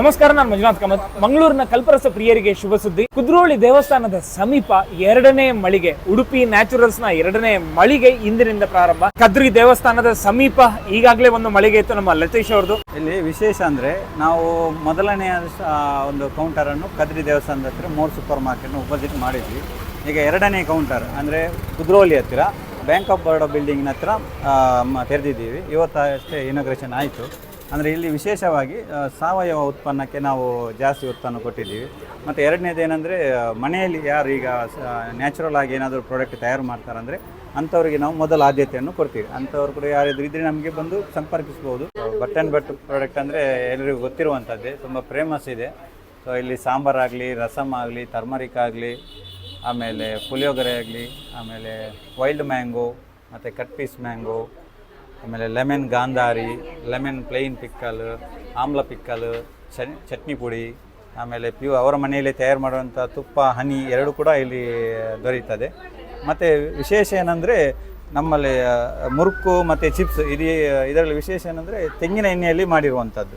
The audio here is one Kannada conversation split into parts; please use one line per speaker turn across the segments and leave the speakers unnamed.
ನಮಸ್ಕಾರ, ನಾನು ಮಂಜುನಾಥ್ ಕಾಮತ್. ಮಂಗಳೂರಿನ ಕಲ್ಪರಸ ಪ್ರಿಯರಿಗೆ ಶುಭ ಸುದ್ದಿ. ಕುದ್ರೋಳಿ ದೇವಸ್ಥಾನದ ಸಮೀಪ ಎರಡನೇ ಮಳಿಗೆ, ಉಡುಪಿ ನ್ಯಾಚುರಲ್ಸ್ನ ಎರಡನೇ ಮಳಿಗೆ ಇಂದಿನಿಂದ ಪ್ರಾರಂಭ. ಕದ್ರಿ ದೇವಸ್ಥಾನದ ಸಮೀಪ ಈಗಾಗಲೇ ಒಂದು ಮಳಿಗೆ ಇತ್ತು ನಮ್ಮ ಲತೀಶ್ ಅವ್ರದ್ದು
ಇಲ್ಲಿ ವಿಶೇಷ ಅಂದ್ರೆ ನಾವು ಮೊದಲನೆಯ ಒಂದು ಕೌಂಟರ್ ಅನ್ನು ಕದ್ರಿ ದೇವಸ್ಥಾನದ ಹತ್ರ ಮೋರ್ ಸೂಪರ್ನ ಉಪಜಿಟ್ ಮಾಡಿದ್ವಿ. ಈಗ ಎರಡನೇ ಕೌಂಟರ್ ಅಂದ್ರೆ ಕುದ್ರೋಳಿ ಹತ್ತಿರ ಬ್ಯಾಂಕ್ ಆಫ್ ಬರೋಡಾ ಬಿಲ್ಡಿಂಗ್ನ ಹತ್ರ ತೆರೆದಿದ್ದೀವಿ. ಇವತ್ತು ಅಷ್ಟೇ ಇನಾಗ್ರೇಷನ್ ಆಯಿತು. ಅಂದರೆ ಇಲ್ಲಿ ವಿಶೇಷವಾಗಿ ಸಾವಯವ ಉತ್ಪನ್ನಕ್ಕೆ ನಾವು ಜಾಸ್ತಿ ಒತ್ತನ್ನು ಕೊಟ್ಟಿದ್ದೀವಿ. ಮತ್ತು ಎರಡನೇದು ಏನಂದರೆ ಮನೆಯಲ್ಲಿ ಯಾರು ಈಗ ನ್ಯಾಚುರಲ್ ಆಗಿ ಏನಾದರೂ ಪ್ರಾಡಕ್ಟ್ ತಯಾರು ಮಾಡ್ತಾರಂದರೆ, ಅಂಥವ್ರಿಗೆ ನಾವು ಮೊದಲ ಆದ್ಯತೆಯನ್ನು ಕೊಡ್ತೀವಿ. ಅಂಥವ್ರು ಕೂಡ ಯಾರಿದ್ರು ಇದ್ರೆ ನಮಗೆ ಬಂದು ಸಂಪರ್ಕಿಸ್ಬೋದು. ಬಟ್ ಆ್ಯಂಡ್ ಬಟ್ ಪ್ರಾಡಕ್ಟ್ ಅಂದರೆ ಎಲ್ಲರಿಗೂ ಗೊತ್ತಿರುವಂಥದ್ದೇ, ತುಂಬ ಫೇಮಸ್ ಇದೆ. ಸೊ ಇಲ್ಲಿ ಸಾಂಬಾರಾಗಲಿ ರಸಮ್ ಆಗಲಿ ಟರ್ಮರಿಕ್ ಆಗಲಿ, ಆಮೇಲೆ ಪುಳಿಯೋಗರೆ ಆಗಲಿ, ಆಮೇಲೆ ವೈಲ್ಡ್ ಮ್ಯಾಂಗೋ ಮತ್ತು ಕಟ್ ಪೀಸ್ ಮ್ಯಾಂಗೋ ಆಮೇಲೆ lemon Gandhari, lemon plain pickle, amla pickle chutney ಪುಡಿ, ಆಮೇಲೆ ಪ್ಯೂ, ಅವರ ಮನೆಯಲ್ಲಿ ತಯಾರು ಮಾಡುವಂಥ ತುಪ್ಪ, ಹನಿ ಎರಡು ಕೂಡ ಇಲ್ಲಿ ದೊರೆಯುತ್ತದೆ. ಮತ್ತು ವಿಶೇಷ ಏನಂದರೆ ನಮ್ಮಲ್ಲಿ ಮುರುಕು ಮತ್ತು ಚಿಪ್ಸ್, ಇದು, ಇದರಲ್ಲಿ ವಿಶೇಷ ಏನಂದರೆ ತೆಂಗಿನ ಎಣ್ಣೆಯಲ್ಲಿ ಮಾಡಿರುವಂಥದ್ದು.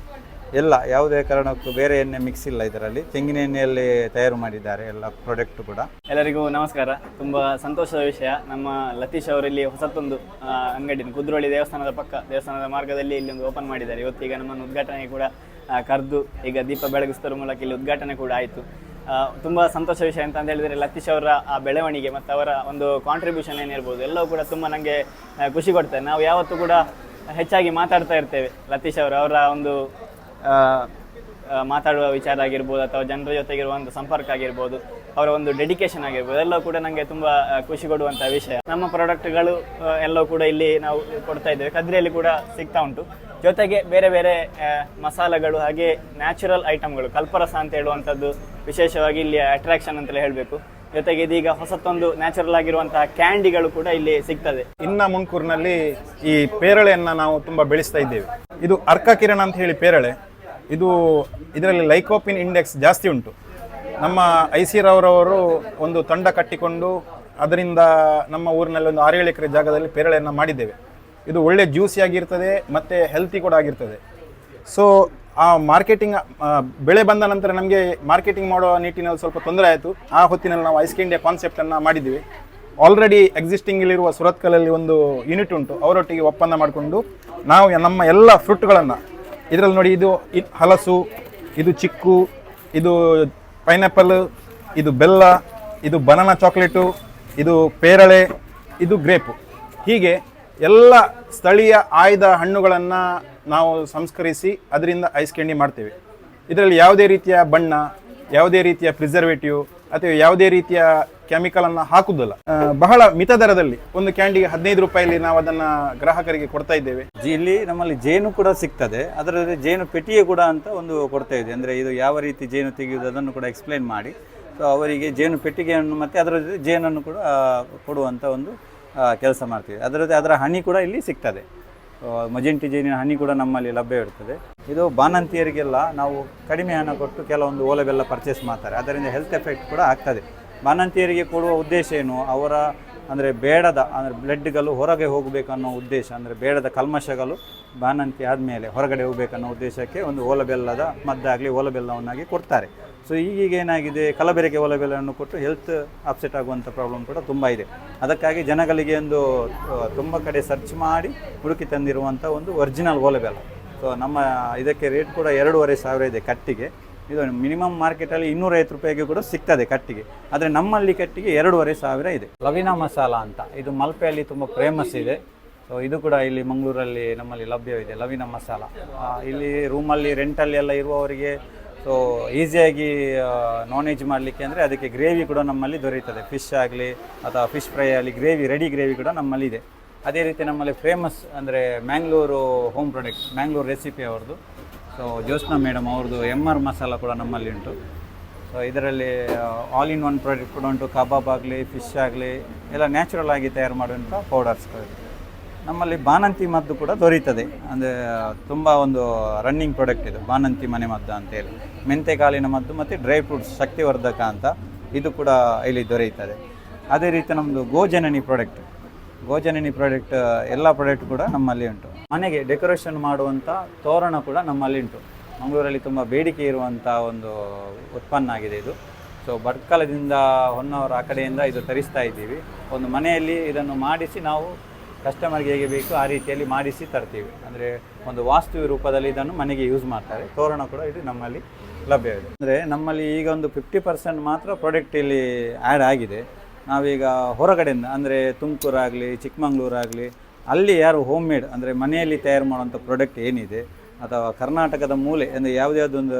ಎಲ್ಲ ಯಾವುದೇ ಕಾರಣಕ್ಕೂ ಬೇರೆ ಎಣ್ಣೆ ಮಿಕ್ಸ್ ಇಲ್ಲ ಇದರಲ್ಲಿ. ತೆಂಗಿನ ಎಣ್ಣೆಯಲ್ಲಿ ತಯಾರು ಮಾಡಿದ್ದಾರೆ ಎಲ್ಲ ಪ್ರಾಡಕ್ಟ್ ಕೂಡ.
ಎಲ್ಲರಿಗೂ ನಮಸ್ಕಾರ. ತುಂಬ ಸಂತೋಷದ ವಿಷಯ. ನಮ್ಮ ಲತೀಶ್ ಅವರಲ್ಲಿ ಹೊಸತೊಂದು ಆ, ಅಂಗಡಿ ಕುದ್ರೋಳಿ ದೇವಸ್ಥಾನದ ಪಕ್ಕ ದೇವಸ್ಥಾನದ ಮಾರ್ಗದಲ್ಲಿ ಇಲ್ಲಿ ಒಂದು ಓಪನ್ ಮಾಡಿದ್ದಾರೆ. ಇವತ್ತೀಗ ನಮ್ಮನ್ನು ಉದ್ಘಾಟನೆ ಕೂಡ ಕರೆದು ಈಗ ದೀಪ ಬೆಳಗಿಸುವುದರ ಮೂಲಕ ಇಲ್ಲಿ ಉದ್ಘಾಟನೆ ಕೂಡ ಆಯಿತು. ತುಂಬ ಸಂತೋಷ ವಿಷಯ ಅಂತ ಹೇಳಿದರೆ ಲತೀಶ್ ಅವರ ಆ ಬೆಳವಣಿಗೆ ಮತ್ತು ಅವರ ಒಂದು ಕಾಂಟ್ರಿಬ್ಯೂಷನ್ ಏನಿರ್ಬೋದು ಎಲ್ಲವೂ ಕೂಡ ತುಂಬ ನನಗೆ ಖುಷಿ ಕೊಡ್ತೇವೆ ನಾವು ಯಾವತ್ತೂ ಕೂಡ ಹೆಚ್ಚಾಗಿ ಮಾತಾಡ್ತಾ ಇರ್ತೇವೆ ಲತೀಶ್ ಅವರು. ಅವರ ಒಂದು ಮಾತಾಡುವ ವಿಚಾರ ಆಗಿರ್ಬೋದು ಅಥವಾ ಜನರ ಜೊತೆಗಿರುವ ಒಂದು ಸಂಪರ್ಕ ಆಗಿರ್ಬೋದು, ಅವರ ಒಂದು ಡೆಡಿಕೇಶನ್ ಆಗಿರ್ಬೋದು, ಎಲ್ಲವೂ ಕೂಡ ನನಗೆ ತುಂಬ ಖುಷಿ ಕೊಡುವಂಥ ವಿಷಯ. ನಮ್ಮ ಪ್ರಾಡಕ್ಟ್ಗಳು ಎಲ್ಲವೂ ಕೂಡ ಇಲ್ಲಿ ನಾವು ಕೊಡ್ತಾ ಇದ್ದೇವೆ. ಕದ್ರಿಯಲ್ಲಿ ಕೂಡ ಸಿಗ್ತಾ ಉಂಟು. ಜೊತೆಗೆ ಬೇರೆ ಬೇರೆ ಮಸಾಲೆಗಳು, ಹಾಗೆ ನ್ಯಾಚುರಲ್ ಐಟಮ್ಗಳು ಕಲ್ಪರಸ ಅಂತ ಹೇಳುವಂಥದ್ದು ವಿಶೇಷವಾಗಿ ಇಲ್ಲಿ ಅಟ್ರಾಕ್ಷನ್ ಅಂತಲೇ ಹೇಳಬೇಕು. ಜೊತೆಗೆ ಇದೀಗ ಹೊಸತೊಂದು ನ್ಯಾಚುರಲ್ ಆಗಿರುವಂತಹ ಕ್ಯಾಂಡಿಗಳು ಕೂಡ ಇಲ್ಲಿ ಸಿಗ್ತದೆ.
ಇನ್ನ ಮುಂಕೂರ್ನಲ್ಲಿ ಈ ಪೇರಳೆಯನ್ನ ನಾವು ತುಂಬಾ ಬೆಳೆಸ್ತಾ ಇದ್ದೇವೆ. ಇದು ಅರ್ಕ ಕಿರಣ ಅಂತ ಹೇಳಿ ಪೇರಳೆ. ಇದು ಇದರಲ್ಲಿ ಲೈಕೋಪಿನ್ ಇಂಡೆಕ್ಸ್ ಜಾಸ್ತಿ ಉಂಟು. ನಮ್ಮ ಐ ಸಿ ರಾವ್ರವರು ಒಂದು ತಂಡ ಕಟ್ಟಿಕೊಂಡು ಅದರಿಂದ ನಮ್ಮ ಊರಿನಲ್ಲಿ ಒಂದು ಆರೇಳು ಎಕರೆ ಜಾಗದಲ್ಲಿ ಪೇರಳೆಯನ್ನು ಮಾಡಿದ್ದೇವೆ. ಇದು ಒಳ್ಳೆ ಜ್ಯೂಸಿ ಆಗಿರ್ತದೆ ಮತ್ತು ಹೆಲ್ತಿ ಕೂಡ ಆಗಿರ್ತದೆ. ಸೊ ಆ ಮಾರ್ಕೆಟಿಂಗ್ ಬೆಳೆ ಬಂದ ನಂತರ ನಮಗೆ ಮಾರ್ಕೆಟಿಂಗ್ ಮಾಡೋ ನಿಟ್ಟಿನಲ್ಲಿ ಸ್ವಲ್ಪ ತೊಂದರೆ ಆಯಿತು. ಆ ಹೊತ್ತಿನಲ್ಲಿ ನಾವು ಐಸ್ ಇಂಡಿಯಾ ಕಾನ್ಸೆಪ್ಟನ್ನು ಮಾಡಿದ್ದೀವಿ. ಆಲ್ರೆಡಿ ಎಕ್ಸಿಸ್ಟಿಂಗಲ್ಲಿರುವ ಸುರತ್ಕಲಲ್ಲಿ ಒಂದು ಯೂನಿಟ್ ಉಂಟು. ಅವರೊಟ್ಟಿಗೆ ಒಪ್ಪಂದ ಮಾಡಿಕೊಂಡು ನಾವು ನಮ್ಮ ಎಲ್ಲ ಫ್ರೂಟ್ಗಳನ್ನು ಇದರಲ್ಲಿ ನೋಡಿ ಇದು ಹಲಸು, ಇದು ಚಿಕ್ಕು, ಇದು ಪೈನಾಪಲ್, ಇದು ಬೆಲ್ಲ, ಇದು ಬನಾನಾ ಚಾಕ್ಲೇಟು, ಇದು ಪೇರಳೆ, ಇದು ಗ್ರೇಪು. ಹೀಗೆ ಎಲ್ಲ ಸ್ಥಳೀಯ ಆಯ್ದ ಹಣ್ಣುಗಳನ್ನು ನಾವು ಸಂಸ್ಕರಿಸಿ ಅದರಿಂದ ಐಸ್ ಕ್ಯಾಂಡಿ ಮಾಡ್ತೇವೆ. ಇದರಲ್ಲಿ ಯಾವುದೇ ರೀತಿಯ ಬಣ್ಣ, ಯಾವುದೇ ರೀತಿಯ ಪ್ರಿಸರ್ವೇಟಿವ್ ಅಥವಾ ಯಾವುದೇ ರೀತಿಯ ಕೆಮಿಕಲನ್ನು ಹಾಕುವುದಿಲ್ಲ. ಆ, ಬಹಳ ಮಿತ ದರದಲ್ಲಿ ಒಂದು ಕ್ಯಾಂಡಿಗೆ ಹದಿನೈದು ರೂಪಾಯಿಲಿ ನಾವು ಅದನ್ನ ಗ್ರಾಹಕರಿಗೆ ಕೊಡ್ತಾ ಇದ್ದೇವೆ.
ಇಲ್ಲಿ ನಮ್ಮಲ್ಲಿ ಜೇನು ಕೂಡ ಸಿಗ್ತದೆ. ಅದರ ಜೇನು ಪೆಟ್ಟಿಗೆ ಕೂಡ ಅಂತ ಒಂದು ಕೊಡ್ತಾ ಇದೆ. ಅಂದ್ರೆ ಇದು ಯಾವ ರೀತಿ ಜೇನು ತೆಗೆಯುವುದು ಅದನ್ನು ಕೂಡ ಎಕ್ಸ್ಪ್ಲೈನ್ ಮಾಡಿ. ಸೊ ಅವರಿಗೆ ಜೇನು ಪೆಟ್ಟಿಗೆಯನ್ನು ಮತ್ತೆ ಅದರ ಜೊತೆ ಜೇನನ್ನು ಕೂಡ ಕೊಡುವಂತ ಒಂದು ಕೆಲಸ ಮಾಡ್ತೀವಿ. ಅದರ ಅದರ ಹನಿ ಕೂಡ ಇಲ್ಲಿ ಸಿಗ್ತದೆ. ಮಜೆಂಟಿ ಜೇನಿನ ಹನಿ ಕೂಡ ನಮ್ಮಲ್ಲಿ ಲಭ್ಯ ಇರ್ತದೆ. ಇದು ಬಾಣಂತಿಯರಿಗೆಲ್ಲ ನಾವು ಕಡಿಮೆ ಹಣ ಕೊಟ್ಟು ಕೆಲವೊಂದು ಓಲೆ ಬೆಲ್ಲ ಪರ್ಚೇಸ್ ಮಾಡ್ತಾರೆ. ಅದರಿಂದ ಹೆಲ್ತ್ ಎಫೆಕ್ಟ್ ಕೂಡ ಆಗ್ತದೆ. ಬಾಣಂತಿಯರಿಗೆ ಕೊಡುವ ಉದ್ದೇಶ ಏನು? ಅವರ ಅಂದರೆ ಬೇಡದ, ಅಂದರೆ ಬ್ಲಡ್ಗಳು ಹೊರಗೆ ಹೋಗಬೇಕನ್ನೋ ಉದ್ದೇಶ, ಅಂದರೆ ಬೇಡದ ಕಲ್ಮಶಗಳು ಬಾಣಂತಿ ಆದಮೇಲೆ ಹೊರಗಡೆ ಹೋಗಬೇಕನ್ನೋ ಉದ್ದೇಶಕ್ಕೆ ಒಂದು ಓಲಬೆಲ್ಲದ ಮದ್ದಾಗಲಿ ಓಲಬೆಲ್ಲವನ್ನಾಗಿ ಕೊಡ್ತಾರೆ. ಸೊ ಈಗೀಗ ಏನಾಗಿದೆ? ಕಲಬೆರೆಗೆ ಓಲಬೆಲ್ಲವನ್ನು ಕೊಟ್ಟು ಹೆಲ್ತ್ ಅಪ್ಸೆಟ್ ಆಗುವಂಥ ಪ್ರಾಬ್ಲಮ್ ಕೂಡ ತುಂಬ ಇದೆ. ಅದಕ್ಕಾಗಿ ಜನಗಳಿಗೆ ಒಂದು ತುಂಬ ಕಡೆ ಸರ್ಚ್ ಮಾಡಿ ಹುಡುಕಿ ತಂದಿರುವಂಥ ಒಂದು ಒರಿಜಿನಲ್ ಓಲಬೆಲ್ಲ. ಸೊ ನಮ್ಮ ಇದಕ್ಕೆ ರೇಟ್ ಕೂಡ ಎರಡೂವರೆ ಸಾವಿರ ಇದೆ ಕಟ್ಟಿಗೆ. ಇದು ಮಿನಿಮಮ್ ಮಾರ್ಕೆಟಲ್ಲಿ ಇನ್ನೂರೈವತ್ತು ರೂಪಾಯಿಗೆ ಕೂಡ ಸಿಗ್ತದೆ ಕಟ್ಟಿಗೆ. ಆದರೆ ನಮ್ಮಲ್ಲಿ ಕಟ್ಟಿಗೆ ಎರಡೂವರೆ ಸಾವಿರ ಇದೆ. ಲವಿನಾ ಮಸಾಲ ಅಂತ. ಇದು ಮಲ್ಪೆಯಲ್ಲಿ ತುಂಬ ಫೇಮಸ್ ಇದೆ. ಸೊ ಇದು ಕೂಡ ಇಲ್ಲಿ ಮಂಗಳೂರಲ್ಲಿ ನಮ್ಮಲ್ಲಿ ಲಭ್ಯವಿದೆ ಲವಿನ ಮಸಾಲ. ಇಲ್ಲಿ ರೂಮಲ್ಲಿ ರೆಂಟಲ್ಲಿ ಎಲ್ಲ ಇರುವವರಿಗೆ ಸೊ ಈಸಿಯಾಗಿ ನಾನ್ ವೆಜ್ ಮಾಡಲಿಕ್ಕೆ ಅಂದರೆ ಅದಕ್ಕೆ ಗ್ರೇವಿ ಕೂಡ ನಮ್ಮಲ್ಲಿ ದೊರೆಯುತ್ತದೆ. ಫಿಶ್ ಆಗಲಿ ಅಥವಾ ಫಿಶ್ ಫ್ರೈ ಆಗಲಿ ಗ್ರೇವಿ ರೆಡಿ ಗ್ರೇವಿ ಕೂಡ ನಮ್ಮಲ್ಲಿ ಇದೆ. ಅದೇ ರೀತಿ ನಮ್ಮಲ್ಲಿ ಫೇಮಸ್ ಅಂದರೆ Mangalore home product Mangalore recipe ಅವ್ರದ್ದು. ಸೊ ಜ್ಯೋತ್ಸ್ನಾ ಮೇಡಮ್ ಅವ್ರದ್ದು ಎಂ ಆರ್ ಮಸಾಲ ಕೂಡ ನಮ್ಮಲ್ಲಿ ಉಂಟು. ಸೊ ಇದರಲ್ಲಿ ಆಲ್ ಇನ್ ಒನ್ ಪ್ರಾಡಕ್ಟ್ ಕೂಡ ಉಂಟು. ಕಬಾಬ್ ಆಗಲಿ ಫಿಶ್ ಆಗಲಿ, ಎಲ್ಲ ನ್ಯಾಚುರಲ್ ಆಗಿ ತಯಾರು ಮಾಡುವಂಥ ಪೌಡರ್ಸ್ಗಳು ನಮ್ಮಲ್ಲಿ ಬಾಣಂತಿ ಮದ್ದು ಕೂಡ ದೊರೆಯುತ್ತದೆ ಅಂದರೆ, ತುಂಬ ಒಂದು ರನ್ನಿಂಗ್ ಪ್ರಾಡಕ್ಟ್ ಇದು, ಬಾಣಂತಿ ಮನೆ ಮದ್ದು ಅಂತೇಳಿ ಮೆಂತೆಕಾಳಿನ ಮದ್ದು ಮತ್ತು ಡ್ರೈ ಫ್ರೂಟ್ಸ್ ಶಕ್ತಿವರ್ಧಕ ಅಂತ. ಇದು ಕೂಡ ಇಲ್ಲಿ ದೊರೆಯುತ್ತದೆ ಅದೇ ರೀತಿ ನಮ್ಮದು ಗೋಜನನಿ ಪ್ರಾಡಕ್ಟ್ ಗೋಜನನಿ ಪ್ರಾಡಕ್ಟ್ ಎಲ್ಲ ಪ್ರಾಡಕ್ಟ್ ಕೂಡ ನಮ್ಮಲ್ಲಿ ಉಂಟು. ಮನೆಗೆ ಡೆಕೋರೇಷನ್ ಮಾಡುವಂಥ ತೋರಣ ಕೂಡ ನಮ್ಮಲ್ಲಿ ಉಂಟು. ಮಂಗಳೂರಲ್ಲಿ ತುಂಬ ಬೇಡಿಕೆ ಇರುವಂಥ ಒಂದು ಉತ್ಪನ್ನ ಆಗಿದೆ ಇದು. ಸೊ ಬಡ್ಕಲದಿಂದ ಹೊನ್ನವರ ಆ ಕಡೆಯಿಂದ ಇದು ತರಿಸ್ತಾ ಇದ್ದೀವಿ. ಒಂದು ಮನೆಯಲ್ಲಿ ಇದನ್ನು ಮಾಡಿಸಿ ನಾವು ಕಸ್ಟಮರ್ಗೆ ಹೇಗೆ ಬೇಕು ಆ ರೀತಿಯಲ್ಲಿ ಮಾಡಿಸಿ ತರ್ತೀವಿ. ಅಂದರೆ ಒಂದು ವಾಸ್ತು ರೂಪದಲ್ಲಿ ಇದನ್ನು ಮನೆಗೆ ಯೂಸ್ ಮಾಡ್ತಾರೆ. ತೋರಣ ಕೂಡ ಇದು ನಮ್ಮಲ್ಲಿ ಲಭ್ಯವಿದೆ ಅಂದರೆ ನಮ್ಮಲ್ಲಿ ಈಗ ಒಂದು ಫಿಫ್ಟಿ ಪರ್ಸೆಂಟ್ ಮಾತ್ರ ಪ್ರಾಡಕ್ಟ್ ಇಲ್ಲಿ ಆ್ಯಡ್ ಆಗಿದೆ. ನಾವೀಗ ಹೊರಗಡೆಯಿಂದ, ಅಂದರೆ ತುಮಕೂರಾಗಲಿ, ಚಿಕ್ಕಮಂಗ್ಳೂರಾಗಲಿ, ಅಲ್ಲಿ ಯಾರು ಹೋಮ್ ಮೇಡ್ ಅಂದರೆ ಮನೆಯಲ್ಲಿ ತಯಾರು ಮಾಡುವಂಥ ಪ್ರಾಡಕ್ಟ್ ಏನಿದೆ, ಅಥವಾ ಕರ್ನಾಟಕದ ಮೂಲೆ, ಅಂದರೆ ಯಾವುದ್ಯಾವುದೊಂದು ಒಂದು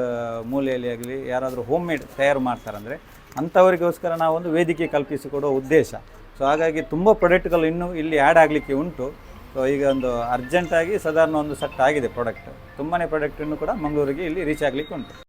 ಮೂಲೆಯಲ್ಲಿ ಆಗಲಿ, ಯಾರಾದರೂ ಹೋಮ್ ಮೇಡ್ ತಯಾರು ಮಾಡ್ತಾರಂದರೆ ಅಂಥವರಿಗೋಸ್ಕರ ನಾವೊಂದು ವೇದಿಕೆ ಕಲ್ಪಿಸಿಕೊಡುವ ಉದ್ದೇಶ. ಸೊ ಹಾಗಾಗಿ ತುಂಬ ಪ್ರಾಡಕ್ಟ್ಗಳು ಇನ್ನೂ ಇಲ್ಲಿ ಆ್ಯಡ್ ಆಗಲಿಕ್ಕೆ ಉಂಟು. ಸೊ ಈಗ ಒಂದು ಅರ್ಜೆಂಟಾಗಿ ಸಾಧಾರಣ ಒಂದು ಸೆಟ್ ಆಗಿದೆ ಪ್ರಾಡಕ್ಟ್ ತುಂಬಾ ಪ್ರಾಡಕ್ಟನ್ನು ಕೂಡ ಮಂಗಳೂರಿಗೆ ಇಲ್ಲಿ ರೀಚ್ ಆಗಲಿಕ್ಕೆ ಉಂಟು.